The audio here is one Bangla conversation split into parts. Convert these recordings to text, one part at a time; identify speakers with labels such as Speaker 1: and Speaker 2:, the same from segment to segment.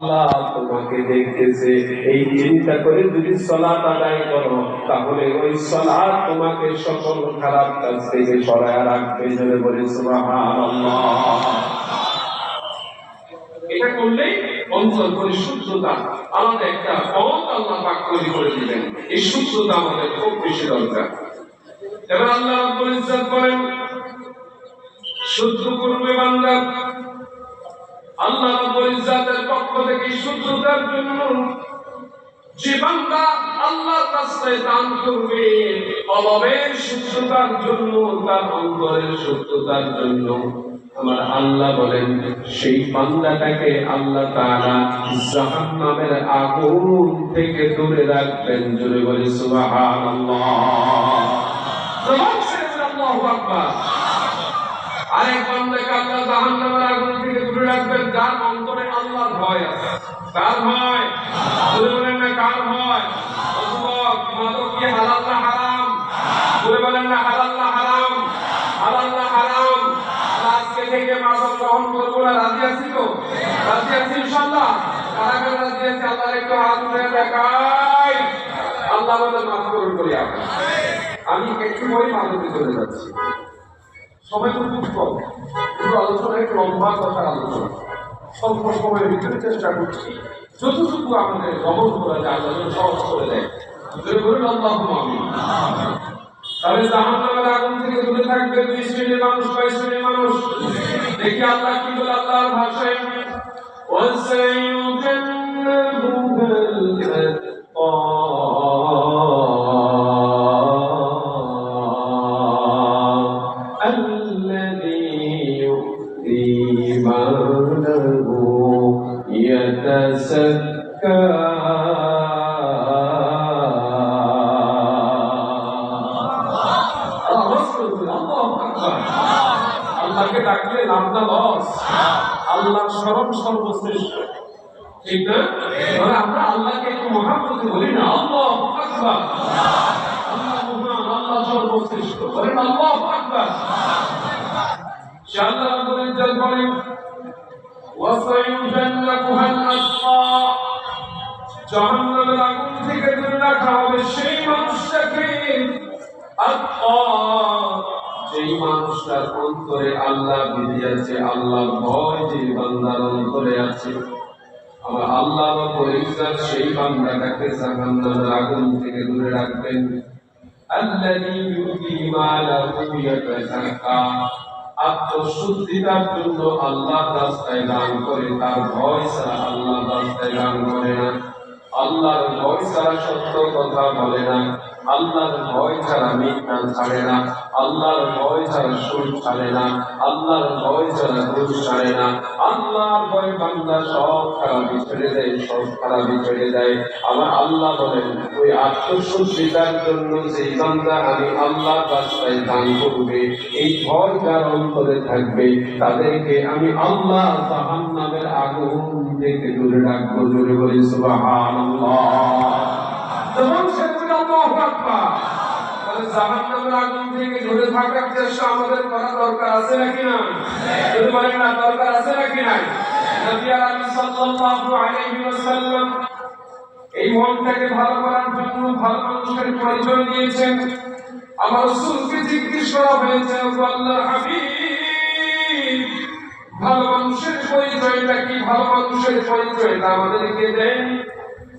Speaker 1: আল্লাহ তোমাকে দেখতেছে। এই চিন্তা করে যদি সলাৎ আদায় করো, তাহলে ওই সলাৎ তোমাকে সকল খারাপ কাজ থেকে সরায় রাখবে জোরে বলে
Speaker 2: এটা করলেই অন্তর পরিশুদ্ধতা আলাদা একটা পথ আল্লাহ পাক তৈরি করে দিবেন এই শুদ্ধতা আমাদের খুব বেশি দরকার। এবার আল্লাহ বলেন, শুদ্ধ করবে বান্দা। আল্লাহ পক্ষ থেকে জন্য আল্লাহ দান করবে, অভাবের জন্য, তার অন্তরের জন্য। আমার আল্লাহ বলেন, সেই বান্দাটাকে আল্লাহ তাআলা জাহান্নামের আগুন থেকে দূরে রাখবেন। জোরে বলে আকবার। আরেক বান্দাকে আল্লাহ জাহান্নামের রাজি আছি তো? রাজি আছি ইনশাআল্লাহ? কারা কারা আল্লাহর একটু হাত উঠে আল্লাহ আমাদের মাফ আমি একটু পরে মাদকে চলে যাচ্ছি। সময় খুব কম কিন্তু আলোচনা একটু লম্বা কথা আলোচনা। স্বল্প সময়ের ভিতরে চেষ্টা করছি। যতটুকু আমাদের দমন করা যায়, আল্লাহ সহজ করে দেয়। তাহলে জাহান্নামের আগুন থেকে দূরে থাকবে দুই শ্রেণির মানুষ কয় শ্রেণির মানুষ। দেখি আল্লাহ কি বলে, আল্লাহর ভাষায়। يؤتي ماله يتزكى আল্লাহকে ডাকলে লাভটা লস আল্লাহর স্মরণ সর্বশ্রেষ্ঠ ঠিক না মানে আমরা আল্লাহকে একটু মহাপ্রতি বলি না আল্লাহ আকবার আল্লাহ মহান আল্লাহ সর্বশ্রেষ্ঠ বলেন আল্লাহ আকবার সে আল্লাহ রাব্বুল ইজ্জত সেই অন্তরে আছে আমার আল্লাহ সেই বান্দাটাকে আগুন থেকে দূরে রাখবেন। ইয়াতাযাক্কা আত্মশুদ্ধিতার জন্য আল্লাহ রাস্তায় দান করে, তার ভয় ছাড়া আল্লাহ রাস্তায় দান করে না। আল্লাহর ভয় ছাড়া সত্য কথা বলে না। আল্লাহর ভয় ছাড়া মিথ্যা ছাড়ে না, আল্লাহর ভয় ছাড়া সুর ছাড়ে না, আল্লাহর ভয় ছাড়া ঘুষ ছাড়ে না। আল্লাহর ভয় বান্দা সব খারাপি ছেড়ে দেয়, সব খারাপি ছেড়ে দেয়। আমার আল্লাহ বলেন, ওই আত্মশুদ্ধিতার জন্য সেই বান্দা আমি আল্লাহ রাস্তায় দান করবে, এই ভয় যার অন্তরে থাকবে, তাদেরকে আমি আল্লাহ জাহান্নামের আগুন থেকে দূরে রাখব। জোরে বলি সুবহানাল্লাহ। যেমন সে আল্লাহু আমাদের করা দরকার আছে নাকি নাকি না নবী এই মনটাকে ভালো করার জন্য ভালো মানুষের পরিচয় দিয়েছেন। আমার রাসূলকে জিজ্ঞেস করা হয়েছে, ও আল্লাহর হাবিব, ভালো মানুষের পরিচয়টা কি? ভালো মানুষের পরিচয়টা আমাদেরকে দেন।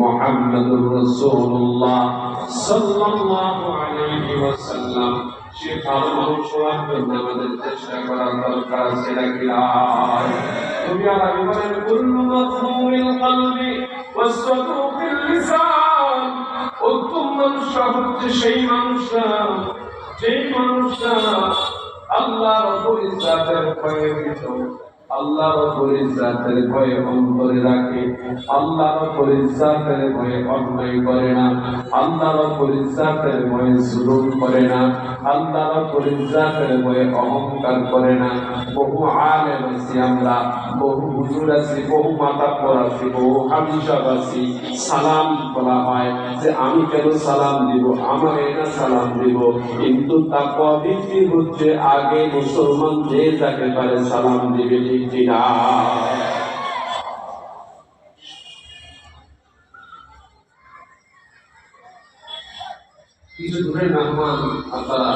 Speaker 2: মোহাম্মদুর রাসূলুল্লাহ সাল্লাল্লাহু আলাইহি ওয়াসাল্লাম। সে ভালো মানুষ হওয়ার জন্য আমাদের চেষ্টা করার দরকার আছে নাকি তুমি আর আমি বলেন কুল্লু মাফহুমিল কলবি ওয়াসদুকিল লিসান। উত্তম মানুষ হচ্ছে সেই মানুষরা যেই মানুষরা আল্লাহ রাব্বুল ইজ্জাতের ভয়ে ভীত। সালাম বলা হয় যে আমি কেন সালাম দিব আমার এটা সালাম দিব? কিন্তু তাকওয়া বৃদ্ধি হচ্ছে আগে মুসলমান যে যাকে পারে সালাম দিবে কিনা কিছু ধরে মেহমান আপনারা